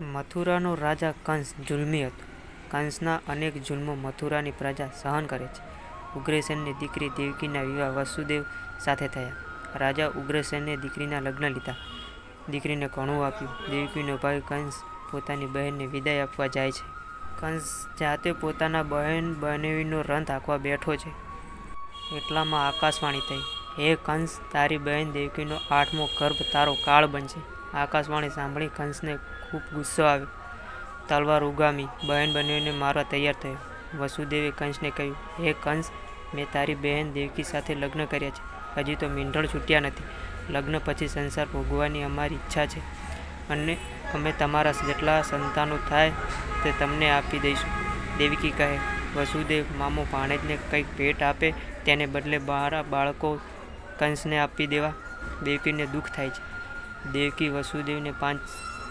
મથુરાનો રાજા કંસ જુલ્મી હતો. કંસના અનેક જુલ્મો મથુરાની પ્રજા સહન કરે છે. ઉગ્રસેનની દીકરી દેવકીના વિવાહ વસુદેવ સાથે થયા. રાજા ઉગ્રસેને દીકરીના લગ્ન લીધા. દીકરીને ઘણું આપ્યું. દેવકીનો ભાઈ કંસ પોતાની બહેનને વિદાય આપવા જાય છે. કંસ જાતે પોતાના બહેન બનેવીનો રથ હાંકવા બેઠો છે. એટલામાં આકાશવાણી થઈ, હે કંસ, તારી બહેન દેવકીનો આઠમો ગર્ભ તારો કાળ બનશે. આકાશવાણી સાંભળી કંસને ખૂબ ગુસ્સો આવ્યો. તલવાર ઉગામી બહેન બનીને મારવા તૈયાર થયો. વસુદેવે કંસને કહ્યું, હે કંસ, મેં તારી બહેન દેવકી સાથે લગ્ન કર્યા છે. હજી તો મીંઢળ છૂટ્યા નથી. લગ્ન પછી સંસાર ભોગવાની અમારી ઈચ્છા છે અને અમે તમારા જેટલા સંતાનો થાય તે તમને આપી દઈશું. દેવકી કહે, વસુદેવ મામો ભાણેજને કંઈક ભેટ આપે તેને બદલે મારા બાળકો કંસને આપી દેવા. દેવકીને દુઃખ થાય છે. દેવકી વસુદેવને પાંચ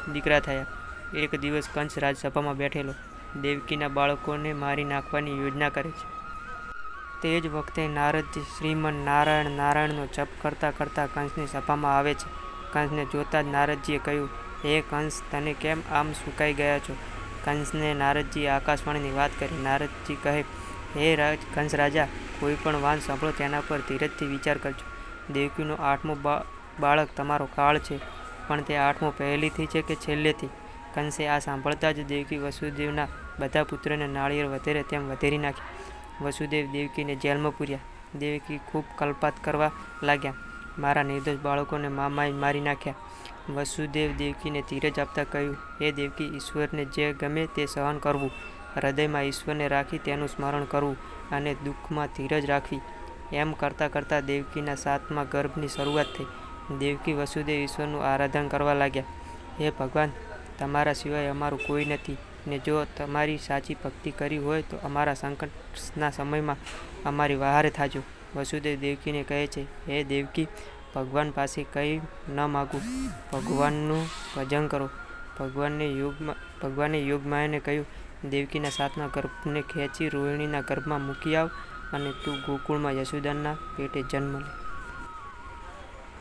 દીકરા થયા. એક દિવસ કંસ રાજસભામાં બેઠેલો દેવકીના બાળકોને મારી નાખવાની યોજના કરે છે. તે જ વખતે નારદજી શ્રીમન નારાયણ નારાયણનો જપ કરતાં કરતાં કંસની સભામાં આવે છે. કંસને જોતાં જ નારદજીએ કહ્યું, હે કંસ, તને કેમ આમ સુકાઈ ગયા છો? કંસને નારદજીએ આકાશવાણીની વાત કરી. નારદજી કહે, હે રાજ કંસરાજા, કોઈ પણ વાન સાંભળો તેના પર ધીરજથી વિચાર કરજો. દેવકીનો આઠમો બાળક તમારો કાળ છે, પણ તે આઠમો પહેલીથી છે કે છેલ્લેથી? કંસે આ સાંભળતા જ દેવકી વસુદેવના બધા પુત્રને નાળિયેર વધેરે તેમ વધેરી નાખ્યા. વસુદેવ દેવકીને જેલમાં પૂર્યા. દેવકી ખૂબ કલ્પાત કરવા લાગ્યા, મારા નિર્દોષ બાળકોને મામાએ મારી નાખ્યા. વસુદેવ દેવકીને ધીરજ આપતા કહ્યું, હે દેવકી, ઈશ્વરને જે ગમે તે સહન કરવું. હૃદયમાં ઈશ્વરને રાખી તેનું સ્મરણ કરવું અને દુઃખમાં ધીરજ રાખવી. એમ કરતાં કરતાં દેવકીના સાતમા ગર્ભની શરૂઆત થઈ. દેવકી વસુદેવ ઈશ્વરનું આરાધન કરવા લાગ્યા, હે ભગવાન, તમારા સિવાય અમારું કોઈ નથી ને જો તમારી સાચી ભક્તિ કરી હોય તો અમારા સંકટના સમયમાં અમારી વહારે થાજો. વસુદેવ દેવકીને કહે છે, હે દેવકી, ભગવાન પાસે કંઈ ન માગું, ભગવાનનું ભજન કરો. ભગવાનને યોગમાં ભગવાને યોગમાયાને કહ્યું, દેવકીના સાથના ગર્ભને ખેંચી રોહિણીના ગર્ભમાં મૂકી આવ અને તું ગોકુળમાં યશોદાના પેટે જન્મ લે.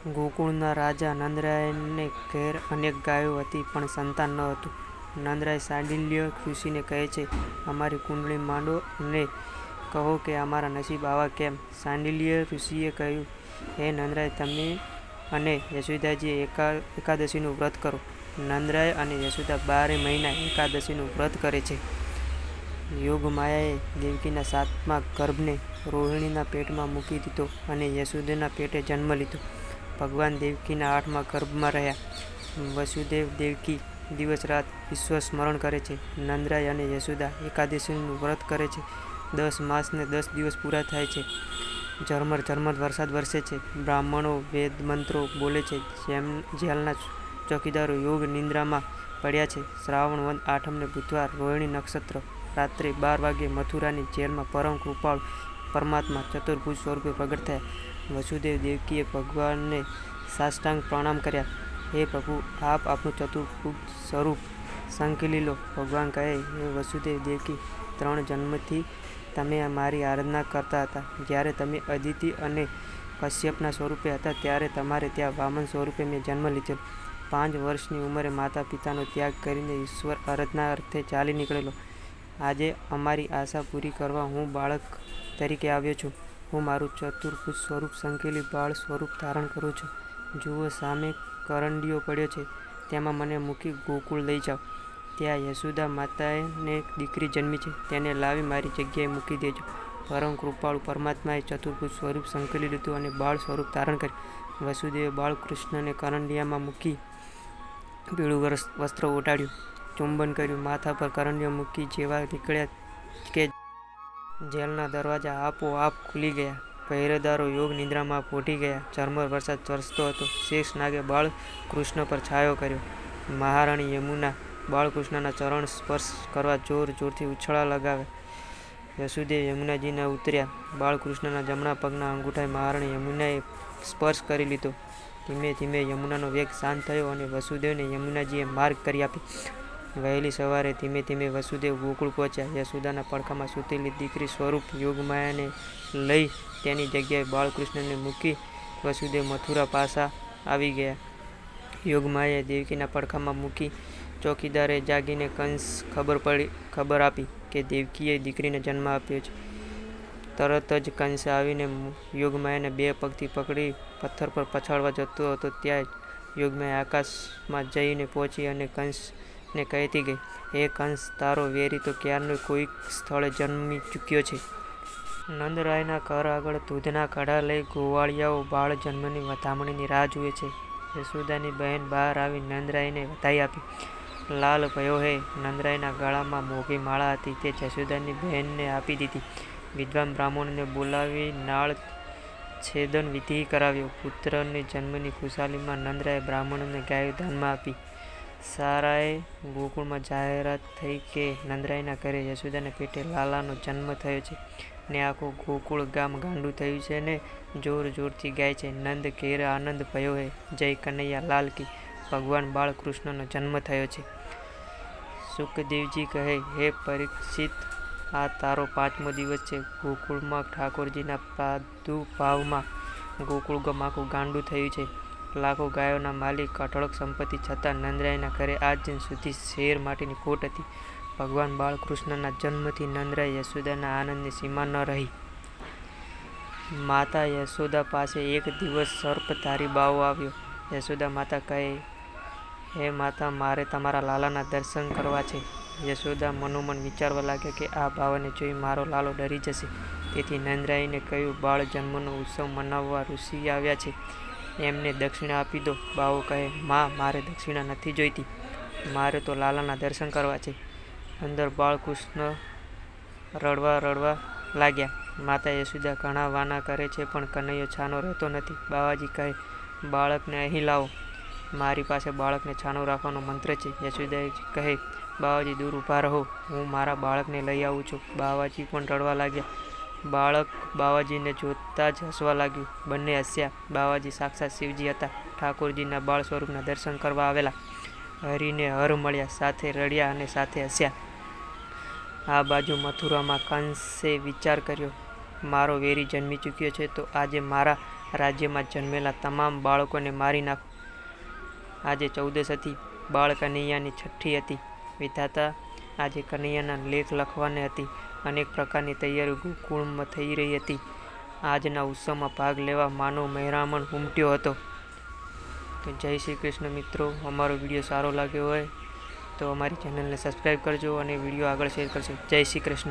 ગોકુળના રાજા નંદરાયને ઘેર અનેક ગાયો હતી પણ સંતાન ન હતું. નંદરાય શાંડિલ્ય ઋષિને કહે છે, અમારી કુંડળી માંડો અને કહો કે અમારા નસીબ આવા કેમ? શાંડિલ્ય ઋષિએ કહ્યું, હે નંદરાય, તમે અને યશોદાજી એકાદશીનું વ્રત કરો. નંદરાય અને યશોદા બારે મહિના એકાદશીનું વ્રત કરે છે. યોગમાયાએ દેવકીના સાતમા ગર્ભને રોહિણીના પેટમાં મૂકી દીધો અને યશોદાના પેટે જન્મ લીધો. ભગવાન દેવકીના આઠમા ગર્ભમાં રહ્યા. વસુદેવ દેવકી દિવસ રાત ઈશ્વર સ્મરણ કરે છે. નંદરાય અને યશોદા એકાદશીનું વ્રત કરે છે. દસ માસને દસ દિવસ પૂરા થાય છે. ઝરમર ઝરમર વરસાદ વરસે છે. બ્રાહ્મણો વેદમંત્રો બોલે છે. જેમ જેલના ચોકીદારો યોગ નિંદ્રામાં પડ્યા છે. શ્રાવણ વદ આઠમને બુધવાર રોહિણી નક્ષત્ર, રાત્રે બાર વાગ્યે મથુરાની જેલમાં પરમ કૃપાળ પરમાત્મા ચતુર્ભુજ સ્વરૂપે પ્રગટ થયા. વસુદેવ દેવકીએ ભગવાનને સાષ્ટાંગ પ્રણામ કર્યા, હે પ્રભુ, આપ આપનું ચતુર્ભુજ સ્વરૂપ સંકેલી લો. ભગવાન કહે, હે વસુદેવ દેવકી, ત્રણ જન્મથી તમે મારી આરાધના કરતા હતા. જ્યારે તમે અદિતિ અને કશ્યપના સ્વરૂપે હતા ત્યારે તમારે ત્યાં વામન સ્વરૂપે મેં જન્મ લીધેલો. પાંચ વર્ષની ઉંમરે માતા પિતાનો ત્યાગ કરીને ઈશ્વર આરાધના અર્થે ચાલી નીકળેલો. આજે અમારી આશા પૂરી કરવા હું બાળક તરીકે આવ્યો છું. હું મારું ચતુર્ભુજ સ્વરૂપ સંકેલી બાળ સ્વરૂપ ધારણ કરું છું. જુઓ સામે કરંડિયો પડ્યો છે, તેમાં મને મૂકી ગોકુળ લઈ જાવ. ત્યાં યશોદા માતાને દીકરી જન્મી છે, તેને લાવી મારી જગ્યાએ મૂકી દેજો. પરમ કૃપાળુ પરમાત્માએ ચતુર્ભુજ સ્વરૂપ સંકેલી લીધું અને બાળ સ્વરૂપ ધારણ કર્યું. વસુદેવે બાળકૃષ્ણને કરંડિયામાં મૂકી પીળું વસ્ત્ર ઓઢાડ્યું, ચુંબન કર્યું, માથા પર કરંડિયો મૂકી જેવા નીકળ્યા કે જેલના દરવાજા આપોઆપ ખુલી ગયા. પહેરેદારો યોગ નિંદ્રામાં પોઢી ગયા. ઝરમર વરસાદ વરસતો હતો. શેષનાગે બાળકૃષ્ણ પર છાયો કર્યો. મહારાણી યમુના બાળકૃષ્ણના ચરણ સ્પર્શ કરવા જોર જોરથી ઉછાળા લગાવ્યા. વસુદેવ યમુનાજીના ઉતર્યા. બાળકૃષ્ણના જમણા પગના અંગૂઠાએ મહારાણી યમુનાએ સ્પર્શ કરી લીધો. ધીમે ધીમે યમુનાનો વેગ શાંત થયો અને વસુદેવને યમુનાજીએ માર્ગ કરી આપી. વહેલી સવારે ધીમે ધીમે વસુદેવ ગોકુળ પહોંચ્યા. યશોદાના પડખામાં સૂતેલી દીકરી સ્વરૂપ યોગમાયાને લઈ તેની જગ્યાએ બાળકૃષ્ણને મૂકી વસુદેવ મથુરા પાસા આવી ગયા. યોગમાયાએ દેવકીના પડખામાં મૂકી ચોકીદારે જાગીને કંસ ખબર પડી, ખબર આપી કે દેવકીએ દીકરીને જન્મ આપ્યો છે તરત જ કંસ આવીને યોગમાયાને બે પગથી પકડી પથ્થર પર પછાડવા જતો હતો ત્યાં જ યોગમાયા આકાશમાં જઈને પહોંચી અને કંસને કહેતી ગઈ હે કંસ, તારો વેરી તો ક્યારનો કોઈક સ્થળે જન્મી ચૂક્યો છે? નંદરાયના ઘર આગળ દૂધના કડા લઈ ગોવાળિયાઓ બાળ જન્મની વધામણીની રાહ જુએ છે. યશોદાની બહેન બહાર આવી નંદરાયને વધાઈ આપી. લાલ ભયો હે. નંદરાયના ગળામાં મોઘી માળા હતી તે જશોદાની બહેનને આપી દીધી. વિદ્વાન બ્રાહ્મણને બોલાવી નાળ છેદન વિધિ કરાવ્યો. પુત્રની જન્મની ખુશાલીમાં નંદરાય બ્રાહ્મણને ગાયો દાનમાં આપી. સારાએ ગોકુળમાં જાહેરાત થઈ કે નંદરાયના ઘરે યશોદાના પેટે લાલાનો જન્મ થયો છે ને આખું ગોકુળ ગામ ગાંડું થયું છે ને જોર જોરથી ગાય છે. નંદ, ઘેર આનંદ ભયો હે. જય કનૈયા લાલ કી. ભગવાન બાળકૃષ્ણનો જન્મ થયો છે. સુખદેવજી કહે, હે પરીક્ષિત, આ તારો પાંચમો દિવસ છે. ગોકુળમાં ઠાકોરજીના પ્રાદુર્ભાવમાં ગોકુળ ગામ આખું ગાંડું થયું છે. લાખો ગાયોના માલિક અઢળક સંપત્તિ છતાં નંદરાયના ઘરે આજ દિન સુધી શેર માટેની ખોટ હતી. ભગવાન બાળકૃષ્ણના જન્મથી નંદરાય યશોદાના આનંદની સીમા ન રહી. માતા યશોદા પાસે એક દિવસ સર્પધારી બાવો આવ્યો. યશોદા માતા કહે, હે માતા, મારે તમારા લાલાના દર્શન કરવા છે. યશોદા મનોમન વિચારવા લાગ્યા કે આ ભાવને જોઈ મારો લાલો ડરી જશે. તેથી નંદરાયને કહ્યું, બાળ જન્મનો ઉત્સવ મનાવવા ઋષિ આવ્યા છે. એમને દક્ષિણા આપી દો. બાવો કહે, માં, મારે દક્ષિણા નથી જોઈતી. મારે તો લાલાના દર્શન કરવા છે. અંદર બાળકૃષ્ણ રડવા રડવા લાગ્યા. માતા યશુદા ઘણા વાના કરે છે, પણ કનૈયો છાનો રહેતો નથી. બાવાજી કહે, બાળકને અહીં લાવો. મારી પાસે બાળકને છાનો રાખવાનો મંત્ર છે. યશુદાએ કહે, બાવાજી દૂર ઊભા રહો. હું મારા બાળકને લઈ આવું છું. બાવાજી પણ રડવા લાગ્યા. બાળક બાવાજીને જોતા જ હસવા લાગ્યું. બંને હસ્યા. બાવાજી સાક્ષાત શિવજી હતા. ઠાકોરજીના બાળ સ્વરૂપના દર્શન કરવા આવેલા. હરીને હર મળ્યા, સાથે રડ્યા અને સાથે હસ્યા. આ બાજુ મથુરામાં કંસે વિચાર કર્યો, મારો વેરી જન્મી ચૂક્યો છે, તો આજે મારા રાજ્યમાં જન્મેલા તમામ બાળકોને મારી નાખું. આજે ચૌદસ હતી. બાળ કનૈયાની છઠ્ઠી હતી. વિધાતા આજે કનૈયાના લેખ લખવાની હતી. અનેક પ્રકારની તૈયારી ગોકુળમાં થઈ રહી હતી. આજના ઉત્સવમાં ભાગ લેવા માનવ મહેરામણ ઉમટ્યો હતો. તો જય શ્રી કૃષ્ણ મિત્રો, અમારો વીડિયો સારો લાગ્યો હોય તો અમારી ચેનલને સબસ્ક્રાઈબ કરજો અને વીડિયો આગળ શેર કરજો. જય શ્રી કૃષ્ણ.